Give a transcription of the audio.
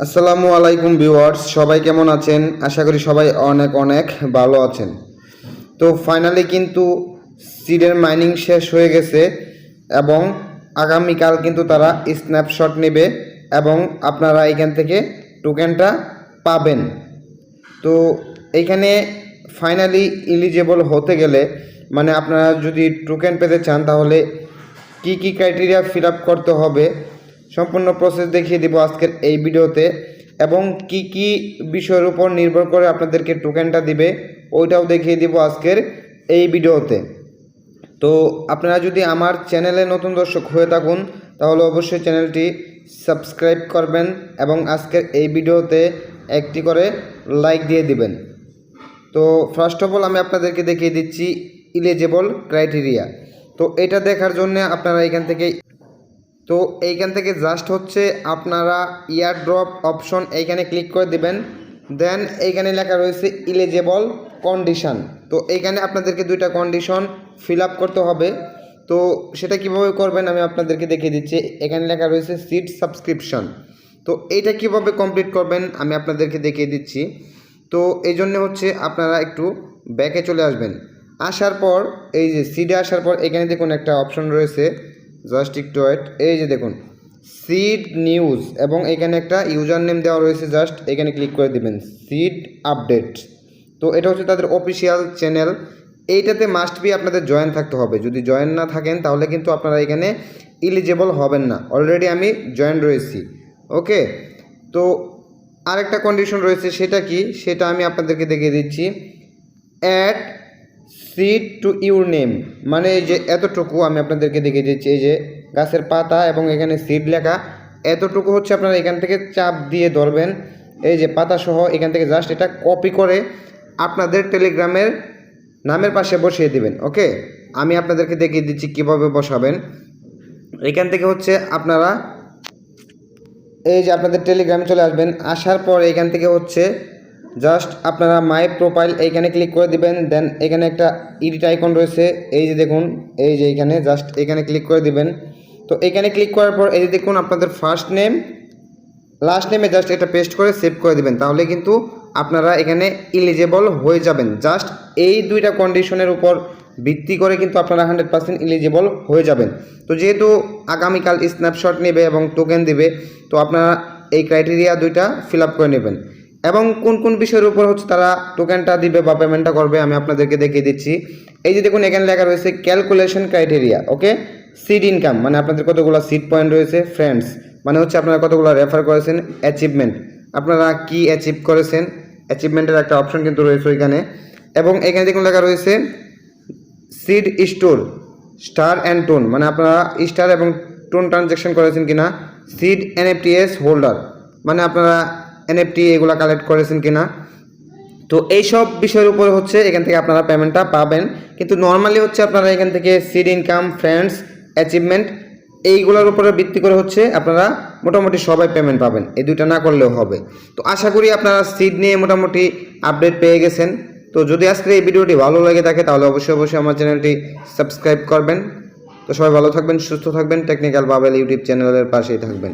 আসসালামু আলাইকুম ভিউয়ার্স, সবাই কেমন আছেন? আশা করি সবাই অনেক অনেক ভালো আছেন। তো ফাইনালি কিন্তু সিডের মাইনিং শেষ হয়ে গেছে এবং আগামীকাল কিন্তু তারা স্ন্যাপশট নেবে এবং আপনারা এখান থেকে টোকেনটা পাবেন। তো এইখানে ফাইনালি এলিজেবল হতে গেলে মানে আপনারা যদি টোকেন পেতে চান তাহলে কি কি ক্রাইটেরিয়া ফিল আপ করতে হবে সম্পূর্ণ প্রসেস দেখিয়ে দিব আজকের এই ভিডিওতে এবং কি কি বিষয়ের উপর নির্ভর করে আপনাদেরকে টোকেনটা দিবে, ওইটাও দেখিয়ে দিব আজকের এই ভিডিওতে। তো আপনারা যদি আমার চ্যানেলে নতুন দর্শক হয়ে থাকুন, তাহলে অবশ্যই চ্যানেলটি সাবস্ক্রাইব করবেন এবং আজকের এই ভিডিওতে একটি করে লাইক দিয়ে দিবেন। তো ফার্স্ট অফ অল আমি আপনাদেরকে দেখিয়ে দিচ্ছি ইলিজেবল ক্রাইটেরিয়া তো এটা দেখার জন্য আপনারা এখান থেকে তো এইখান থেকে জাস্ট হচ্ছে আপনারা ইয়ার ড্রপ অপশন এইখানে ক্লিক করে দিবেন। দেন এইখানে লেখা রয়েছে ইলিজেবল কন্ডিশন তো এইখানে আপনাদেরকে দুইটা কন্ডিশন ফিল করতে হবে। তো সেটা কীভাবে করবেন আমি আপনাদেরকে দেখিয়ে দিচ্ছি। এখানে লেখা রয়েছে সিট সাবস্ক্রিপশন তো এইটা কীভাবে কমপ্লিট করবেন আমি আপনাদেরকে দেখিয়ে দিচ্ছি। তো এই জন্য হচ্ছে আপনারা একটু ব্যাকে চলে আসবেন। আসার পর, এই যে সিডে আসার পর এখানে দেখুন একটা অপশন রয়েছে। জাস্ট একটু ওয়েট এই যে দেখুন সিড নিউজ এবং এখানে একটা ইউজার নেম দেওয়া রয়েছে জাস্ট এখানে ক্লিক করে দিবেন সিড আপডেট তো এটা হচ্ছে তাদের অফিসিয়াল চ্যানেল এইটাতে মাস্ট বি আপনাদের জয়েন থাকতে হবে। যদি জয়েন না থাকেন, তাহলে কিন্তু আপনারা এখানে ইলিজেবল হবেন না। অলরেডি আমি জয়েন রয়েছি। ওকে তো আরেকটা কন্ডিশন রয়েছে সেটা কি? সেটা আমি আপনাদেরকে দেখিয়ে দিচ্ছি। Add seed to your name মানে এই যে এতটুকু আমি আপনাদেরকে দেখিয়ে দিচ্ছি, এই যে গাছের পাতা এবং এখানে সিড লেখা। এতটুকু হচ্ছে আপনারা এখান থেকে চাপ দিয়ে ধরবেন। এই যে পাতা সহ এখান থেকে জাস্ট এটা কপি করে আপনাদের টেলিগ্রামের নামের পাশে বসিয়ে দিবেন, ওকে? আমি আপনাদেরকে দেখিয়ে দিচ্ছি কীভাবে বসাবেন। এখান থেকে হচ্ছে আপনারা এই যে আপনাদের টেলিগ্রামে চলে আসবেন। আসার পর এখান থেকে হচ্ছে জাস্ট আপনারা মাই প্রোফাইল এইখানে ক্লিক করে দিবেন, দেন এখানে একটা ইডিট আইকন রয়েছে, এই যে দেখুন, এই যে এখানে জাস্ট এখানে ক্লিক করে দিবেন। তো এখানে ক্লিক করার পর এই যে দেখুন আপনাদের ফার্স্ট নেম, লাস্ট নেমে জাস্ট এটা পেস্ট করে সেভ করে দিবেন, তাহলে কিন্তু আপনারা এখানে ইলিজেবল হয়ে যাবেন। জাস্ট এই দুইটা কন্ডিশনের উপর ভিত্তি করে কিন্তু আপনারা হান্ড্রেড পার্সেন্ট ইলিজেবল হয়ে যাবেন। তো যেহেতু আগামীকাল স্ন্যাপশট নেবে এবং টোকেন দিবে, তো আপনারা এই ক্রাইটেরিয়া দুইটা ফিল আপ করে নেবেন। এবং কোন কোন বিষয়ের উপর হচ্ছে তারা টোকেনটা দিবে বা পেমেন্টটা করবে আমি আপনাদেরকে দেখিয়ে দিচ্ছি। এই যে দেখুন, এখানে লেখা রয়েছে calculation criteria okay seed income মানে আপনাদের কতগুলো সিড পয়েন্ট রয়েছে ফ্রেন্ডস মানে হচ্ছে আপনারা কতগুলো রেফার করেছেন অ্যাচিভমেন্ট আপনারা কি অ্যাচিভ করেছেন অ্যাচিভমেন্টের একটা অপশন কিন্তু রয়েছে ওইখানে। এবং এখানে দেখুন, লেখা রয়েছে seed store star and tone মানে আপনারা স্টার এবং টোন ট্রানজ্যাকশন করেছেন কিনা সিড এনএফটিএস হোল্ডার মানে আপনারা এনএফটি এগুলো কালেক্ট করেছেন কিনা? তো এই সব বিষয়ের উপর হচ্ছে এখান থেকে আপনারা পেমেন্টটা পাবেন। কিন্তু নর্মালি হচ্ছে আপনারা এখান থেকে সিড ইনকাম ফ্রেন্ডস অ্যাচিভমেন্ট এইগুলোর উপরে ভিত্তি করে হচ্ছে আপনারা মোটামুটি সবাই পেমেন্ট পাবেন। এই দুইটা না করলেও হবে। তো আশা করি আপনারা সিড নিয়ে মোটামুটি আপডেট পেয়ে গেছেন। তো যদি আজকের এই ভিডিওটি ভালো লাগে থাকে, তাহলে অবশ্যই অবশ্যই আমার চ্যানেলটি সাবস্ক্রাইব করবেন। তো সবাই ভালো থাকবেন, সুস্থ থাকবেন। টেকনিক্যাল বাবেল ইউটিউব চ্যানেলের পাশেই থাকবেন।